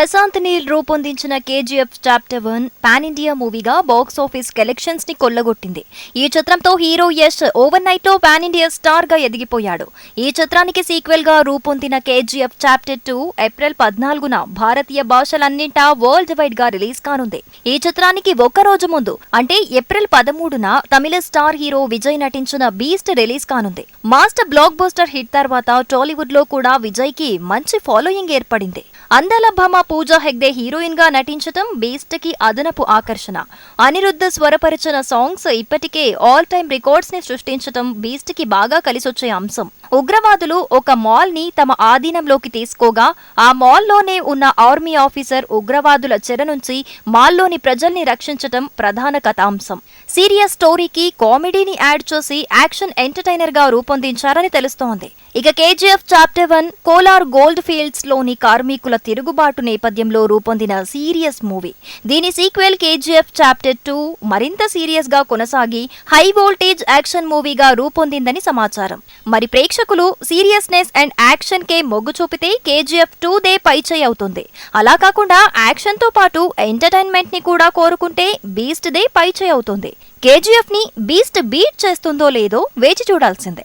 ప్రశాంత్ నీల్ రూపొందించిన KGF chapter one pan India మూవీగా box office కలెక్షన్స్ని కొల్లగొట్టింది. ఈ చిత్రంతో హీరో యష్ ఓవర్ నైట్లో పాన్ ఇండియా స్టార్గా ఎదిగిపోయాడు. ఈ చిత్రానికి సీక్వెల్గా రూపొందిన కేజీఎఫ్ చాప్టర్ టూ ఏప్రిల్ పద్నాలుగున భారతీయ భాషలన్నింటా వరల్డ్ వైడ్గా రిలీజ్ కానుంది. ఈ చిత్రానికి ఒక్క రోజు ముందు అంటే ఏప్రిల్ పదమూడున తమిళ స్టార్ హీరో విజయ్ నటించిన బీస్ట్ రిలీజ్ కానుంది. మాస్టర్ బ్లాక్ బస్టర్ హిట్ తర్వాత టాలీవుడ్లో కూడా విజయ్కి మంచి ఫాలోయింగ్ ఏర్పడింది. అందాల భామ పూజా హెగ్డే హీరోయిన్గా నటించటం బీస్ట్కి అదనపు ఆకర్షణ. అనిరుద్ధ స్వరపరిచిన సాంగ్స్ ఇప్పటికే ఆల్ టైమ్ రికార్డ్స్ని సృష్టించటం బీస్ట్కి బాగా కలిసొచ్చే అంశం. ఉగ్రవాదులు ఒక మాల్ని తమ ఆధీనంలోకి తీసుకోగా ఆ మాల్లోనే ఉన్న ఆర్మీ ఆఫీసర్ ఉగ్రవాదుల చెర నుంచి మాల్లోని ప్రజల్ని రక్షించటం ప్రధాన కథాంశం. సీరియస్ స్టోరీకి కామెడీని యాడ్ చేసి యాక్షన్ ఎంటర్టైనర్గా రూపొందించారని తెలుస్తోంది. ఇక KGF chapter one Kolar gold ఫీల్డ్స్లోని కార్మికుల తిరుగుబాటు నేపథ్యంలో రూపొందిన సీరియస్ మూవీ. దీని సీక్వెల్ కేజీఎఫ్ చాప్టర్ టూ మరింత సీరియస్గా కొనసాగి హై వోల్టేజ్ యాక్షన్ మూవీగా రూపొందిందని సమాచారం. మరి ప్రేక్షకులు సీరియస్నెస్ అండ్ యాక్షన్ కే మొగ్గు చూపితే కేజీఎఫ్ టూ దే పైచేయి అవుతుంది. అలా కాకుండా యాక్షన్తో పాటు ఎంటర్టైన్మెంట్ని కూడా కోరుకుంటే బీస్ట్ దే పైచేయి అవుతుంది. కేజీఎఫ్ని బీస్ట్ బీట్ చేస్తుందో లేదో వేచి చూడాల్సిందే.